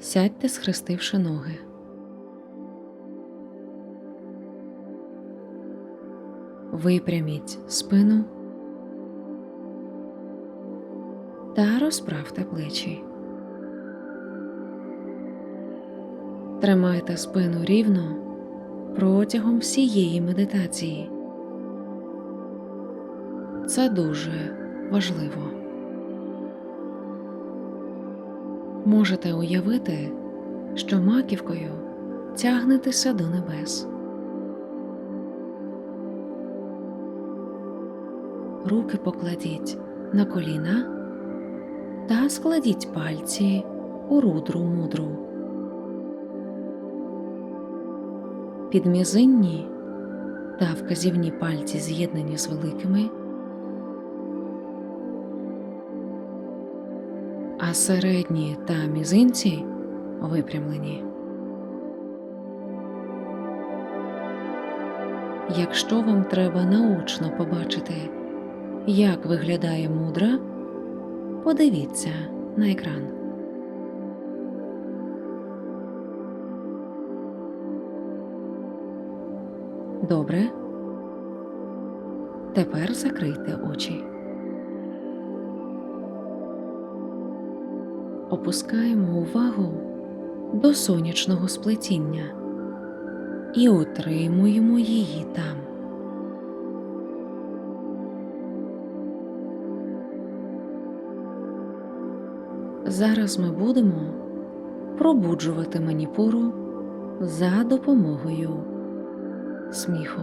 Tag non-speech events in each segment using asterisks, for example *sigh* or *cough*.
Сядьте, схрестивши ноги. Випряміть спину та розправте плечі. Тримайте спину рівно протягом всієї медитації. Це дуже важливо. Можете уявити, що маківкою тягнетеся до небес. Руки покладіть на коліна та складіть пальці у рудру мудру. Підмізинні та вказівні пальці з'єднані з великими, а середні та мізинці випрямлені. Якщо вам треба наочно побачити, як виглядає мудра, подивіться на екран. Добре. Тепер закрийте очі. Опускаємо увагу до сонячного сплетіння і утримуємо її там. Зараз ми будемо пробуджувати маніпуру за допомогою сміху.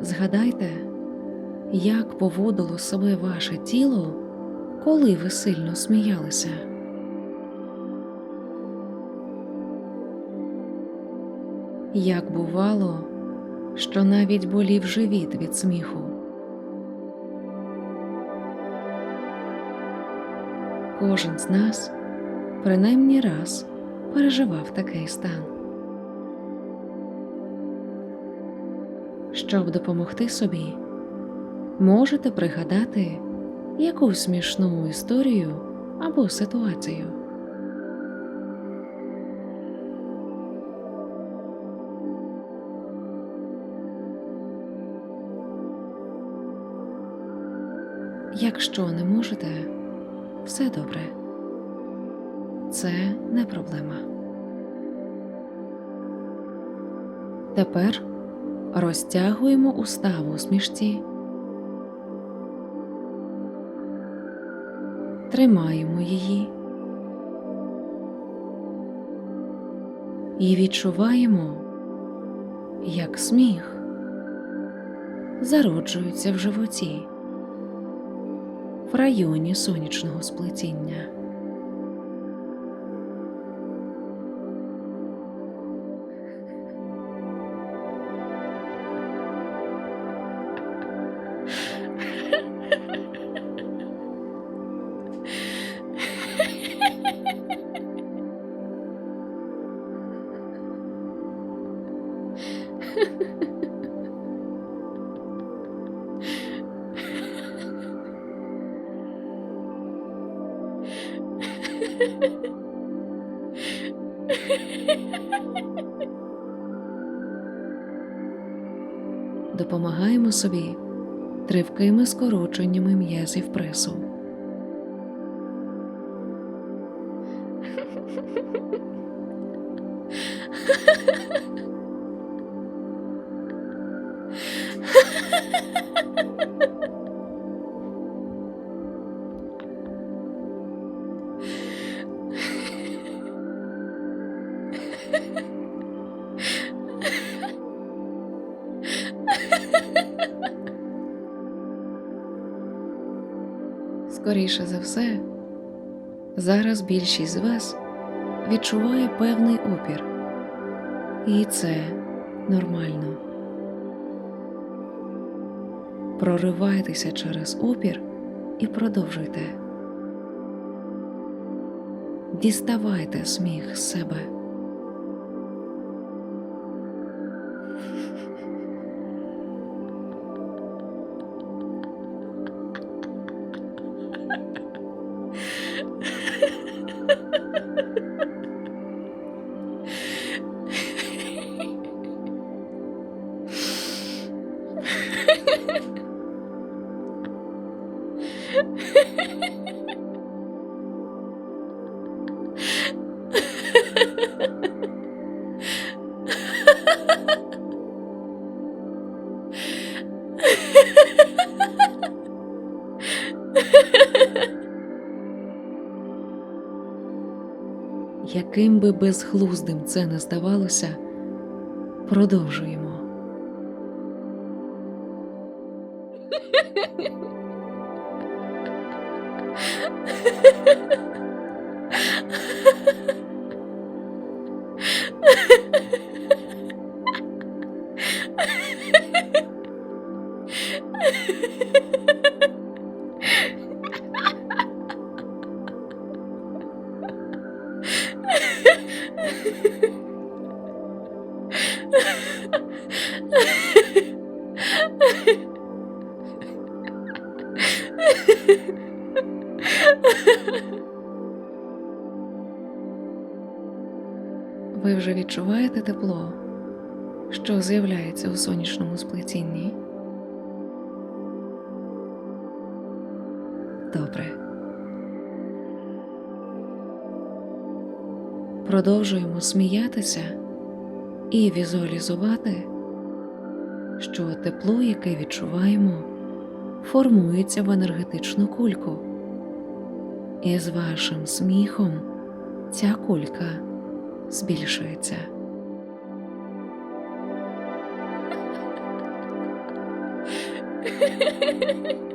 Згадайте, як поводило себе ваше тіло, коли ви сильно сміялися. Як бувало, що навіть болів живіт від сміху. Кожен з нас принаймні раз переживав такий стан. Щоб допомогти собі, можете пригадати якусь смішну історію або ситуацію. Якщо не можете, все добре. Це не проблема. Тепер розтягуємо уста в усмішці, тримаємо її і відчуваємо, як сміх зароджується в животі в районі сонячного сплетіння. Допомагаємо собі тривкими скороченнями м'язів пресу. *laughs* Скоріше за все, зараз більшість з вас відчуває певний опір, і це нормально. Проривайтеся через опір і продовжуйте. Діставайте сміх з себе. Яким би безглуздим це не здавалося, продовжуємо. *laughs* відчуваєте тепло, що з'являється у сонячному сплетінні? Добре. Продовжуємо сміятися і візуалізувати, що тепло, яке відчуваємо, формується в енергетичну кульку. І з вашим сміхом ця кулька збільшується. *laughs*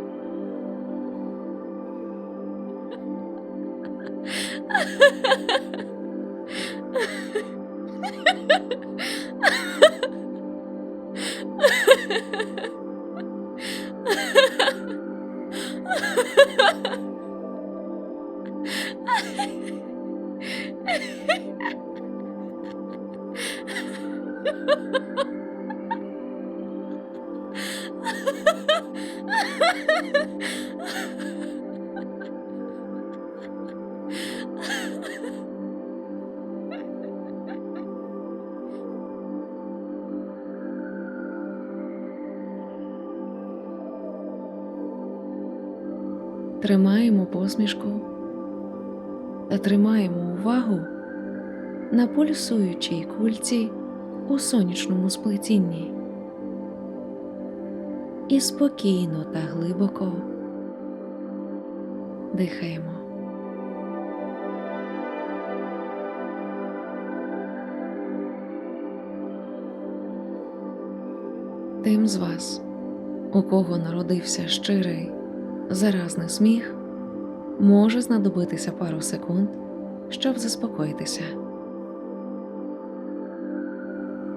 Тримаємо посмішку та тримаємо увагу на пульсуючій кульці у сонячному сплетінні. І спокійно та глибоко дихаємо. Тим з вас, у кого народився щирий заразний сміх, може знадобитися пару секунд, щоб заспокоїтися.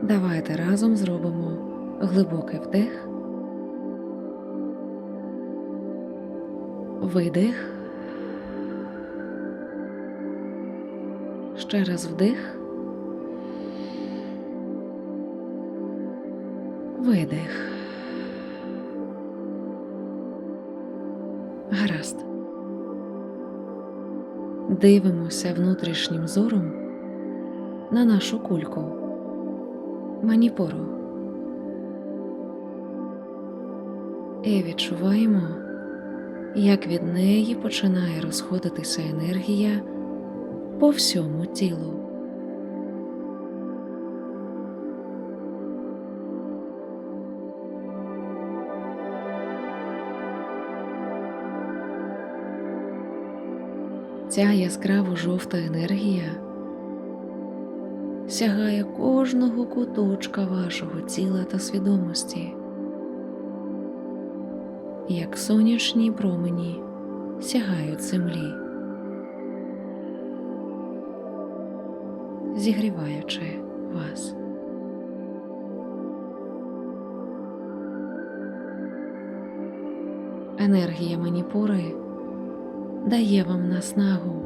Давайте разом зробимо глибокий вдих, видих, ще раз вдих, видих. Дивимося внутрішнім зором на нашу кульку маніпору і відчуваємо, як від неї починає розходитися енергія по всьому тілу. Ця яскраво жовта енергія сягає кожного куточка вашого тіла та свідомості, як сонячні промені сягають землі, зігріваючи вас. Енергія маніпури дає вам наснагу.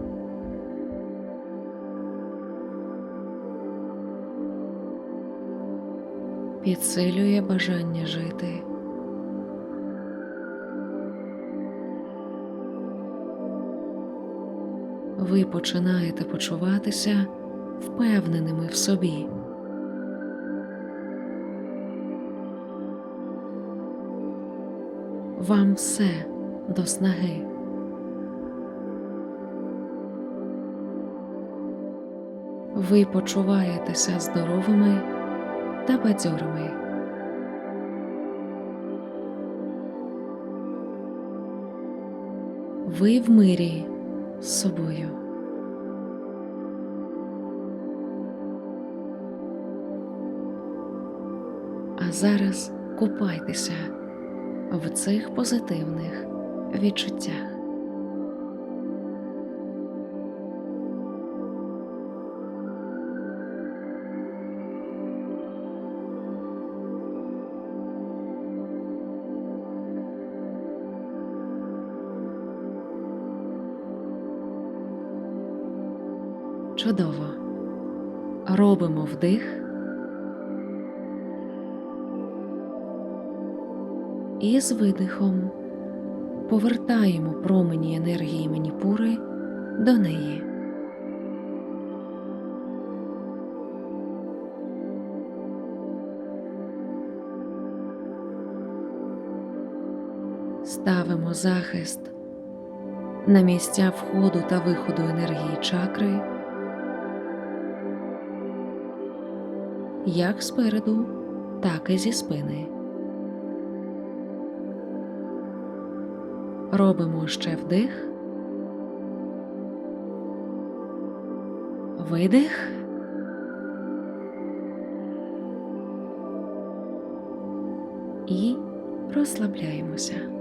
Підсилює бажання жити. Ви починаєте почуватися впевненими в собі. Вам все до снаги. ви почуваєтеся здоровими та бадьорими. Ви в мирі з собою. А зараз купайтеся в цих позитивних відчуттях. Чудово. Робимо вдих. І з видихом повертаємо промені енергії маніпури до неї. Ставимо захист на місця входу та виходу енергії чакри, як спереду, так і зі спини. Робимо ще вдих, видих. І розслабляємося.